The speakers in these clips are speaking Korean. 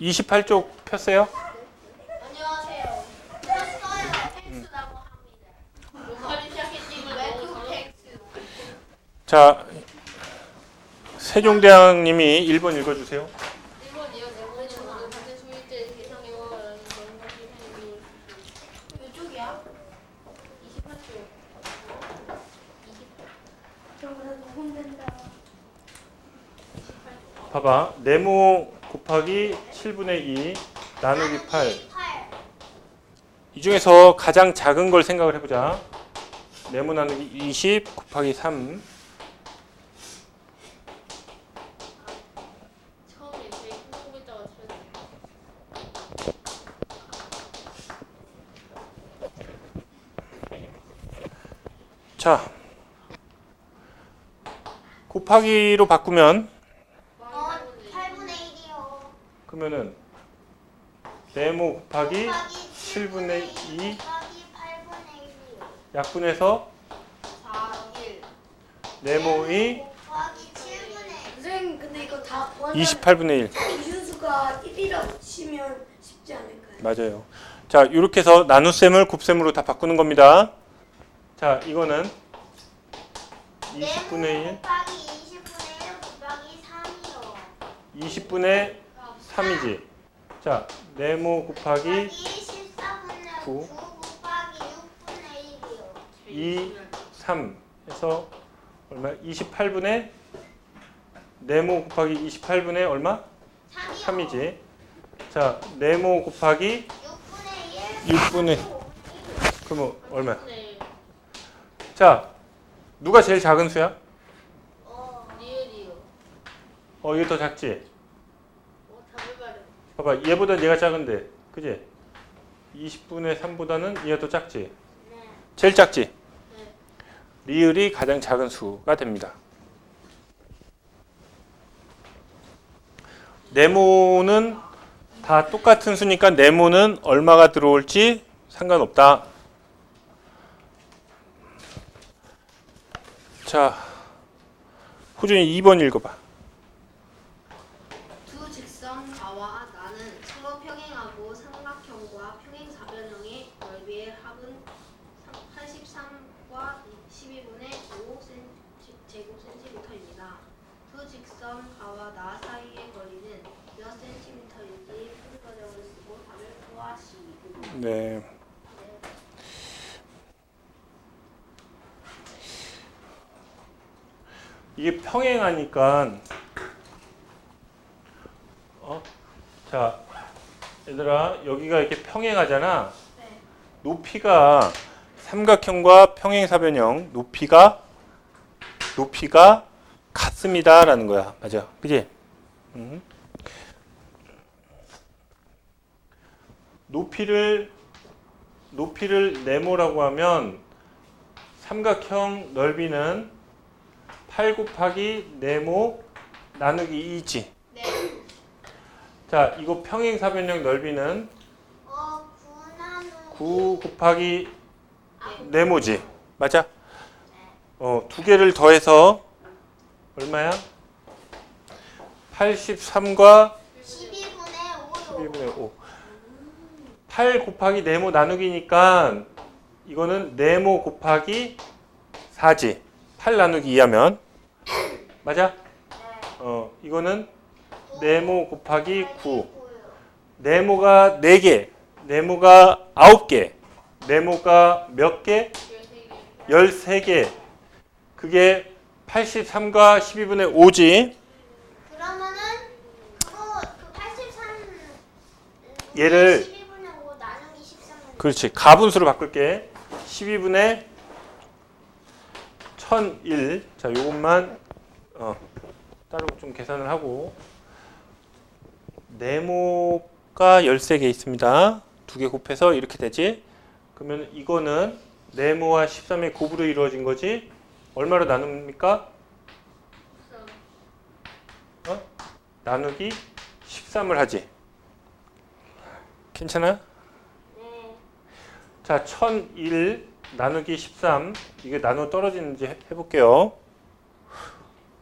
28쪽 폈어요? 안녕하세요. 폈어요. 텍스라고 합니다. 로마리 시작했지만 외국 텍스. 자, 세종대왕님이 1번 읽어주세요. 1번이요. 내부의 전화는 같은 소유죄 대상이와 다른 그런 것이 행위. 이쪽이야? 28쪽. 저보다 혼낸다. 봐봐. 네모 곱하기 7분의 2 나누기 8. 8. 이 중에서 가장 작은 걸 생각을 해보자. 네모 나누기 20 곱하기 3. 처음에 제일 큰 글자가 틀렸네. 자, 곱하기로 바꾸면 어, 8분의 1이요. 그러면은 네모 곱하기 곱하기 7분의 2 곱하기 8분의 1이요. 약분해서 4, 1. 네모의 곱하기 7분의 1. 선생님 근데 이거 다 구하면 28분의 1. 이수가 1이라고 치면 쉽지 않을까요? 맞아요. 자, 이렇게 해서 나눗셈을 곱셈으로 다 바꾸는 겁니다. 자, 이거는 20분의 1, 곱하기 20분의 1 곱하기 3이요. 20분의 3이지. 자, 네모 곱하기 곱하기 14분의 9. 9 곱하기 6분의 1이요. 2, 3 해서 얼마? 28분의 네모 곱하기 28분의 얼마? 3이요. 3이지. 자, 네모 곱하기 6분의 1. 6분의 그러면 얼마야? 네. 자, 누가 제일 작은 수야? 어, 리을이요. 어, 이게 더 작지? 봐봐, 얘보다 얘가 작은데, 그지? 20분의 3보다는 얘가 더 작지? 네. 제일 작지? 네. 리을이 가장 작은 수가 됩니다. 네모는 다 똑같은 수니까 네모는 얼마가 들어올지 상관없다. 자, 호준이 2번 읽어봐. 두 직선 가와 나는 서로 평행하고 삼각형과 평행사변형의 넓이의 합은 83과 12분의 5 제곱센티미터입니다. 두 직선 가와 나 사이의 거리는 몇 센티미터인지 풀이과정을 쓰고 답을 구하시고 네. 이게 평행하니까 어? 자, 얘들아 여기가 이렇게 평행하잖아. 네. 높이가 삼각형과 평행사변형 높이가 높이가 같습니다라는 거야. 맞아. 그지? 음. 높이를 높이를 네모라고 하면 삼각형 넓이는 8 곱하기 네모 나누기 2지. 네. 자, 이거 평행 사변형 넓이는 어, 9나누 9 곱하기 네모지. 맞아? 어, 두 개를 더해서 얼마야? 83과 12분의 5요. 12분의 5. 8 곱하기 네모 나누기니까 이거는 네모 곱하기 4지. 8 나누기 2 하면 맞아? 어, 이거는 네모 곱하기 9. 네모가 4개, 네모가 9개, 네모가 몇 개? 13개. 그게 83과 12분의 5지. 그러면은 그거 그 83. 얘를 12분의 5 나누기 13은 그렇지. 가분수로 바꿀게. 12분의 1001. 자, 요것만 어, 따로 좀 계산을 하고 네모가 13개 있습니다. 두 개 곱해서 이렇게 되지. 그러면 이거는 네모와 13의 곱으로 이루어진 거지. 얼마로 나눕니까? 어? 나누기 13을 하지. 괜찮아? 네. 자, 1001 나누기 13 이게 나누어 떨어지는지 해- 해볼게요.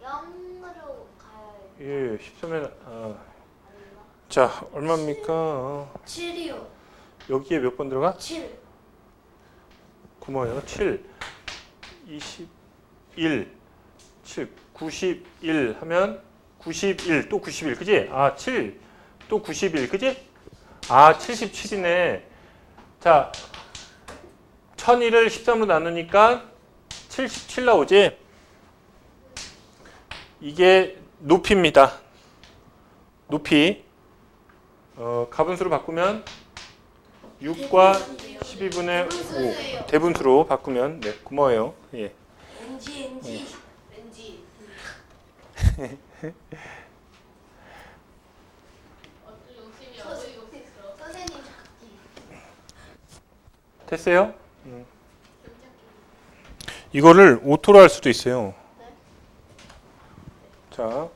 0으로 가야 예, 13에 어, 아닌가? 자, 얼마입니까? 7이요. 여기에 몇 번 들어가? 7. 고마워요. 7, 21, 7, 91 하면 91, 또 91, 그지? 아, 7, 또 91, 그지? 아, 77이네. 자, 1001을 13으로 나누니까 77 나오지? 이게 높이입니다. 높이. 어, 가분수로 바꾸면 6과 12분의 5 대분수로 바꾸면 네 고마워요. 예. NG NG. 작기. 됐어요? 음. 이거를 오토로 할 수도 있어요. 네. 자.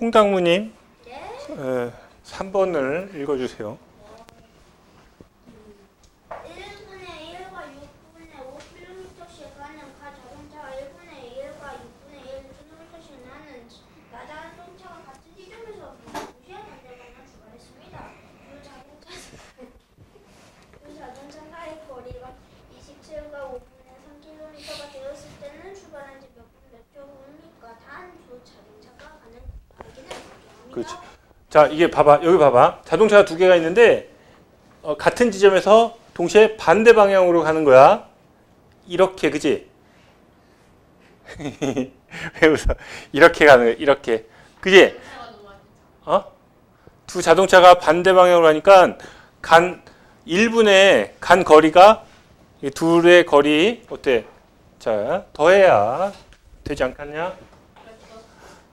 홍당무님, 예? 에, 3번을 읽어주세요. 1분의 1과 6분의 5km씩 가는 가 자동차가 1분의 1과 6분의 1km씩 나는 나 자동차가 같은 지점에서 2시간 안되거나 출발했습니다. 그 자동차 그 자동차의 거리가 27과 5분의 3km가 되었을 때는 출발한 지 몇 분 몇 초 후입니까? 단 두 자동차가 가는 가기는 합니다. 그렇지. 자, 이게 봐봐. 여기 봐봐. 자동차가 두 개가 있는데 어, 같은 지점에서 동시에 반대 방향으로 가는 거야. 이렇게, 그지? 왜 웃어? 이렇게 가는 거야. 이렇게. 그지? 어? 두 자동차가 반대 방향으로 가니까 간 1분의 간 거리가 이 둘의 거리 어때? 자, 더해야 되지 않겠냐?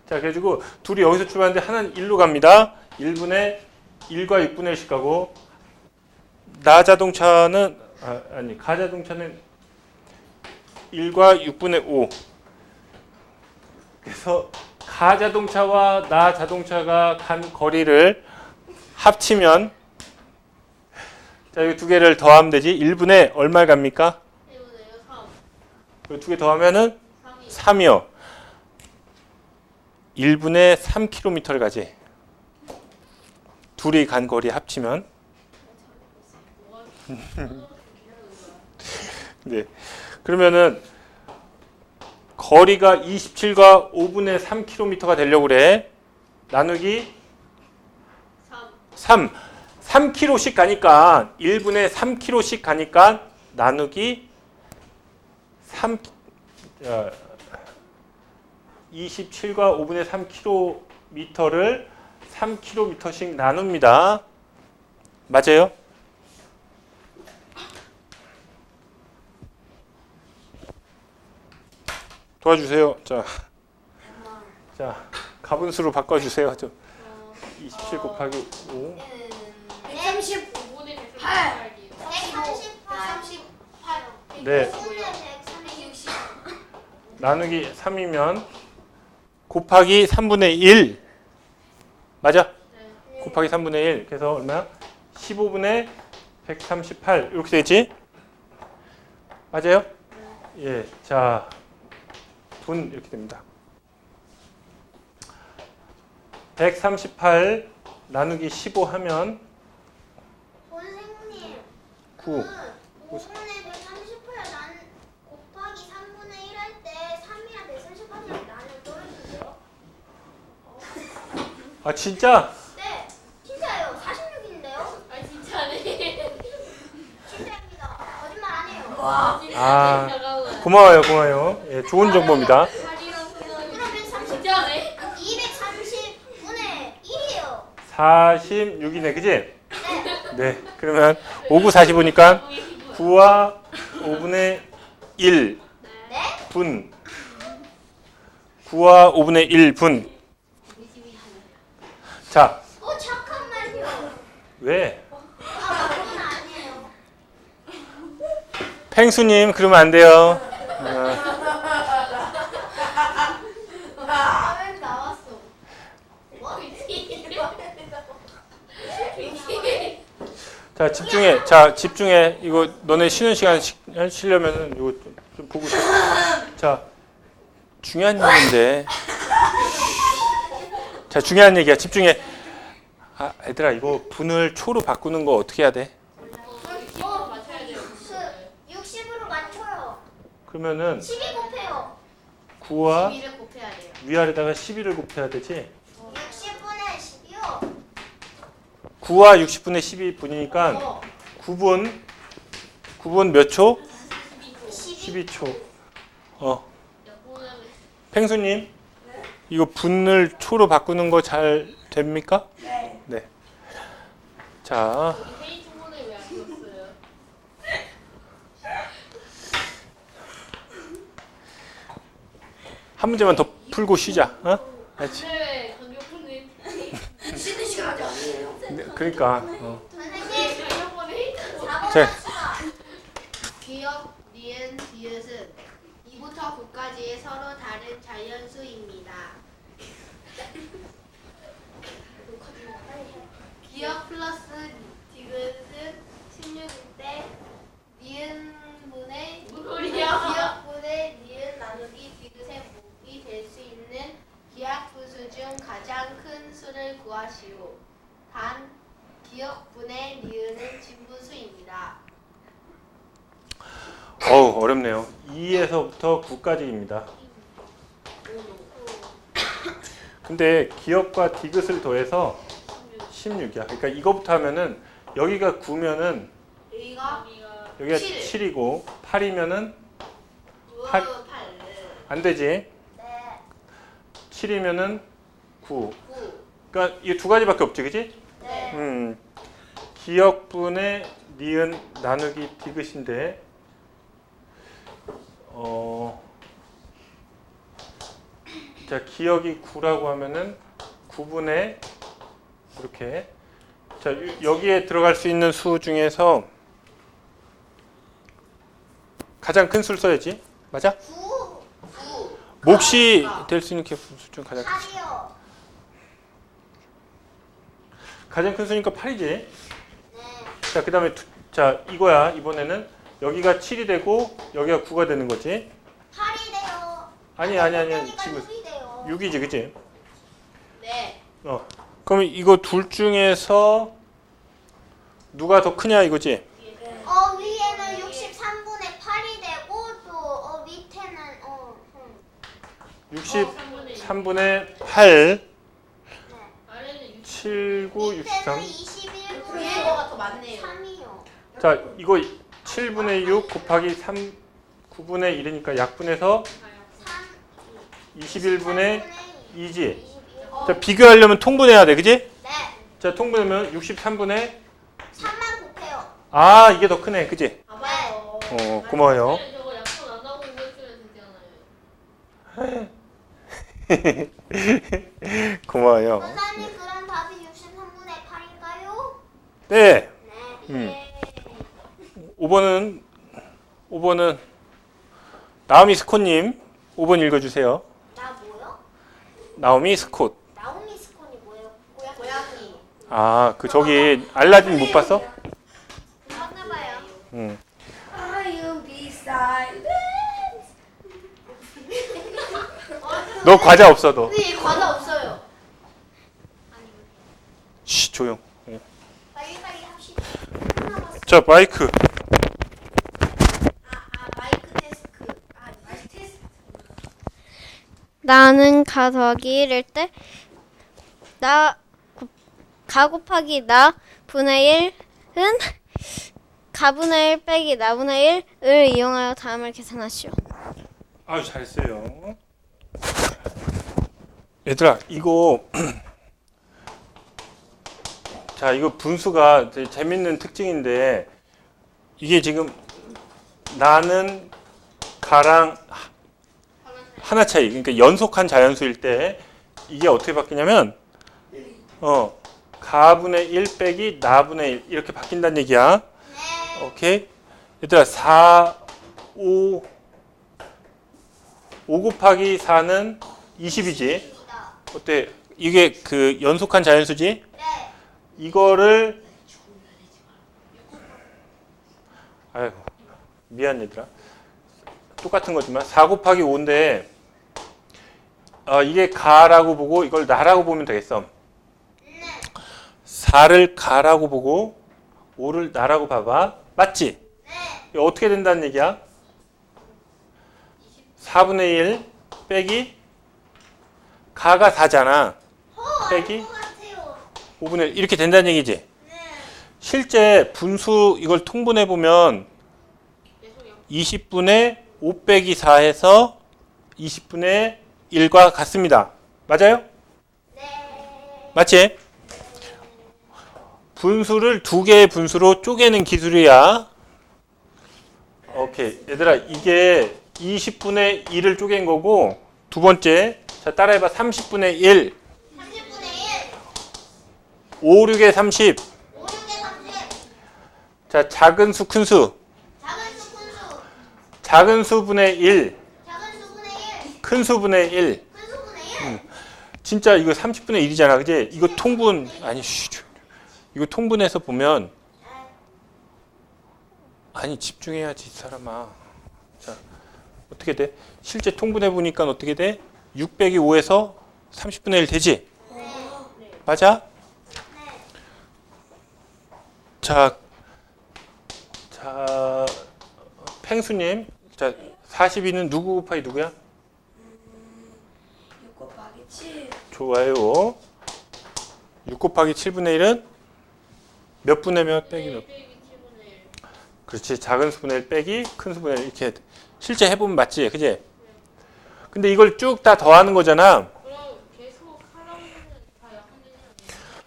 자, 그래가지고 둘이 여기서 출발하는데 하나는 1로 갑니다. 1분의 1과 6분의 1씩 가고 나 자동차는 아, 아니 가 자동차는 1과 6분의 5 그래서 가 자동차와 나 자동차가 간 거리를 합치면 자, 이두 개를 더하면 되지. 1분의 얼마를 갑니까? 1분의 3. 그두개 더하면은 3이 3이요. 1분의 3km를 가지. 둘이 간 거리 합치면 네. 그러면은 거리가 27과 5분의 3km가 되려고 그래. 나누기 3. 3. 3km씩 가니까 1분의 3km씩 가니까 나누기 3 어, 27과 5분의 3km를 3km씩 나눕니다. 맞아요? 도와주세요. 자, 자 가분수로 바꿔주세요. 좀 27 곱하기 5. 130. 5분의 8. 138. 138. 네. 130. 나누기 3이면 곱하기 3분의 1 맞아? 네. 곱하기 3분의 1 그래서 얼마야? 15분의 138 이렇게 되지? 맞아요? 예, 자, 분 이렇게 됩니다. 138 나누기 15 하면 선생님. 9그 5분의 138 난 곱하기 3분의 1 할 때 3이랑 138이랑 나는 떨어지죠? 아 진짜? 네. 진짜예요. 46인데요? 아 진짜네. 진짜입니다. 거짓말 안 해요. 와. 아. 고마워요 고마워요 예, 좋은 정보입니다 8이랑 그럼 130. 진짜네. 230분의 1이에요. 46이네 그지? 네 그러면 5, 9, 45니까 9와 5분의 1 네? 분 9와 5분의 1 분 자 어 잠깐만요. 왜? 아 그건 아니에요. 펭수님 그러면 안 돼요 나왔어. 뭐? 자 집중해 자 집중해 이거 너네 쉬는 시간 시- 하시려면은 이거 좀, 좀 보고 있어 자 중요한 얘기인데. 자, 중요한 얘기야. 집중해. 아, 얘들아, 이거 분을 초로 바꾸는 거 어떻게 해야 돼? 어, 수 60으로 맞춰요. 그러면은 12 곱해요. 9와 2를 곱해야 돼요. 위아래다가 12를 곱해야 되지? 60분의 10이요. 9와 60분의 12분이니까 어. 9분 9분 몇 초? 12. 12초. 어. 펭수님, 이거 분을 초로 바꾸는 거 잘 됩니까? 네. 네. 자? 한 문제만 더 풀고 쉬자. 어? 알지? 네, 강력분님. 쉬는 시간이 아니에요. 네, 그러니까. 어. 선생님, 강력분 회의 주문. 4번 자. 합시다. 기억, 니은, 디귿은 2부터 9까지의 서로 다른 자연수입니다. 기억 플러스 디귿은 16인데 니은분의 기억분의 니은 나누기 디귿의 목이 될 수 있는 기하분수 중 가장 큰 구하시오. 단 기억분의 니은은 진분수입니다. 어우, 어렵네요. 2에서부터 9까지입니다. 근데 기억과 디귿을 더해서 16이야. 그러니까 이거부터 하면은 여기가 9면은 여기가 여기가 칠. 7이고 8이면은 팔. 8. 안 되지. 네. 7이면은 9. 9. 그러니까 이 두 가지밖에 없지, 그지? 네. 음. 기억분의 니은 나누기 디귿인데 어. 자, 기억이 9라고 하면은 9분의 이렇게 자, 요- 여기에 들어갈 수 있는 수 중에서 가장 큰 수를 써야지. 맞아? 9. 9. 몫이 될 수 있는 기억수 중 가장 큰 수. 8이요. 가장 큰 수니까 8이지. 네. 자, 그 다음에 두- 자, 이거야. 이번에는 여기가 7이 되고 여기가 9가 되는 거지. 8이 돼요. 아니 아니 아니 그러니까 지금 6이 돼요. 6이지, 그지? 네. 어. 그럼 이거 둘 중에서 누가 더 크냐 이거지? 어 위에는 63분의 8이 되고 또 어 밑에는 어 음. 63분의 8, 아래는 6. 7, 9, 밑에는 63. 21분의 위에 거가 더 많네요. 3이요. 자, 이거 7분의 6 곱하기 3, 9분의 1이니까 약분해서 3 21분의 2지. 21. 자, 비교하려면 통분해야 돼, 그지? 네. 자, 통분하면 63분의 3만 곱해요. 아, 이게 더 크네, 그지? 봐봐요. 어, 고마워요. 네, 저거 약분 안 하고 이거 해주면 되잖아요. 고마워요. 선생님 그럼 답이 63분의 8인가요? 네. 네. 음. 예. 5번은 5번은 나오미 스콧님 5번 읽어주세요. 나 뭐요? 나오미 스콧. 나오미 스콘이 뭐예요? 고양 고양이. 아, 그 저기 알라딘 못 봤어? 봤나봐요. 응. Are you beside? 너 과자 없어 너. 근데 얘 과자 없어요. 쉬 조용. 응. 빨리빨리 합시다. 하나 봤어. 자 마이크. 나는 가 더하기 1일 때, 나, 곱- 가 곱하기 나 분의 1은 가분의 1 빼기 나분의 1을 이용하여 다음을 계산하시오. 아유 잘했어요. 얘들아 이거 자 이거 분수가 되게 재밌는 특징인데 이게 지금 나는 가랑 하- 하나 차이 그러니까 연속한 자연수일 때 이게 어떻게 바뀌냐면 어 가분의 1 빼기 나분의 1 이렇게 바뀐다는 얘기야. 네. 오케이 얘들아 4 5 5 곱하기 4는 20이지. 있다. 어때? 이게 그 연속한 자연수지? 네. 이거를 아유 미안 얘들아. 똑같은 거지만 4 곱하기 5인데 어, 이게 가라고 보고 이걸 나라고 보면 되겠어. 4를 가라고 보고 5를 나라고 봐봐. 맞지? 이거 어떻게 된다는 얘기야? 4분의 1 빼기 가가 4잖아. 빼기. 5분의 1 이렇게 된다는 얘기지? 네. 실제 분수 이걸 통분해 보면 20분의 5 빼기 4해서 20분의 1과 같습니다. 맞아요? 네. 맞지? 분수를 두 개의 분수로 쪼개는 기술이야. 오케이. 얘들아, 이게 20분의 1을 쪼갠 거고, 두 번째. 자, 따라해봐. 30분의 1. 30분의 1. 5, 6에 30. 5, 6에 30. 자, 작은 수, 큰 수. 작은 수, 큰 수. 작은 수분의 1. 작은 수분의 1. 큰 수분의 1. 큰 수분의 1. 진짜 이거 30분의 1이잖아. 그지? 이거 통분, 아니, 쉬, 좀. 이거 통분해서 보면, 아니, 집중해야지, 이 사람아. 자, 어떻게 돼? 실제 통분해 보니까 어떻게 돼? 6 빼기 5에서 30분의 1 되지? 맞아? 자, 자, 팽수님. 자, 42는 누구 곱하기 누구야? 6 곱하기 7 좋아요. 6 곱하기 7분의 1은 몇 분의 몇 빼기 몇? 그렇지. 작은 수분의 1 빼기 큰 수분의 1 이렇게 실제 해보면 맞지, 그지? 근데 이걸 쭉 다 더하는 거잖아.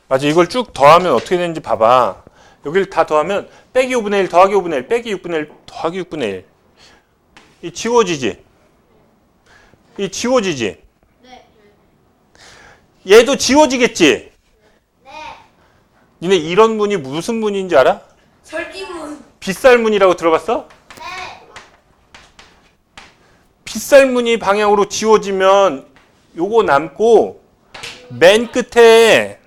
맞아. 이걸 쭉 더하면 어떻게 되는지 봐봐. 여기를 다 더하면 빼기 5분의 1 더하기 5분의 1 빼기 6분의 1 더하기 6분의 1. 이 지워지지? 이 지워지지? 네. 얘도 지워지겠지? 네. 니네 이런 문이 무슨 문인지 알아? 설기문 빗살문이라고 들어봤어? 네. 빗살무늬 방향으로 지워지면 요거 남고 맨 끝에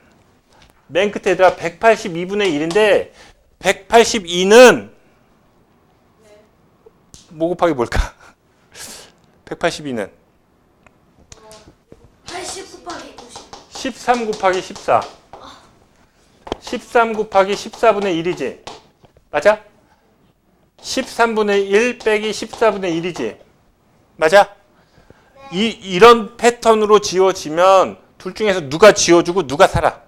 맨 끝에 얘들아 182분의 1인데 182는 뭐 곱하기 뭘까? 182는 80 곱하기 90 13 곱하기 14 13 곱하기 14분의 1이지 맞아? 13분의 1 빼기 14분의 1이지 맞아? 이, 이런 패턴으로 지워지면 둘 중에서 누가 지워주고 누가 살아?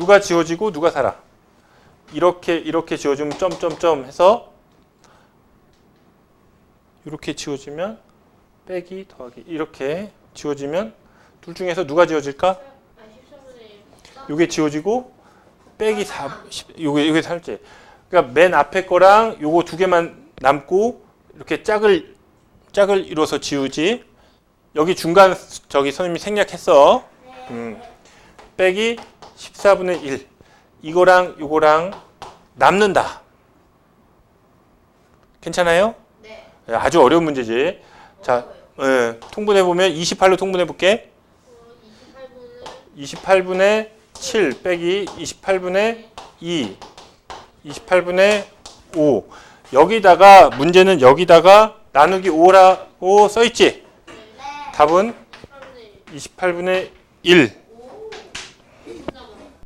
누가 지워지고 누가 살아? 이렇게 이렇게 지워주면 점점점 해서 이렇게 지워지면 빼기 더하기 이렇게 지워지면 둘 중에서 누가 지워질까? 요게 지워지고 빼기 4 10, 요게 요게 살지. 그러니까 맨 앞에 거랑 요거 두 개만 남고 이렇게 짝을 짝을 이뤄서 지우지. 여기 중간 저기 선생님이 생략했어. 음. 빼기 14분의 1. 이거랑 요거랑 남는다. 괜찮아요? 네. 예, 아주 어려운 문제지. 자, 예, 통분해 보면 28로 통분해 볼게. 28분의 7 빼기 28분의 2, 28분의 5. 여기다가 문제는 여기다가 나누기 5라고 써 있지. 답은 28분의 1.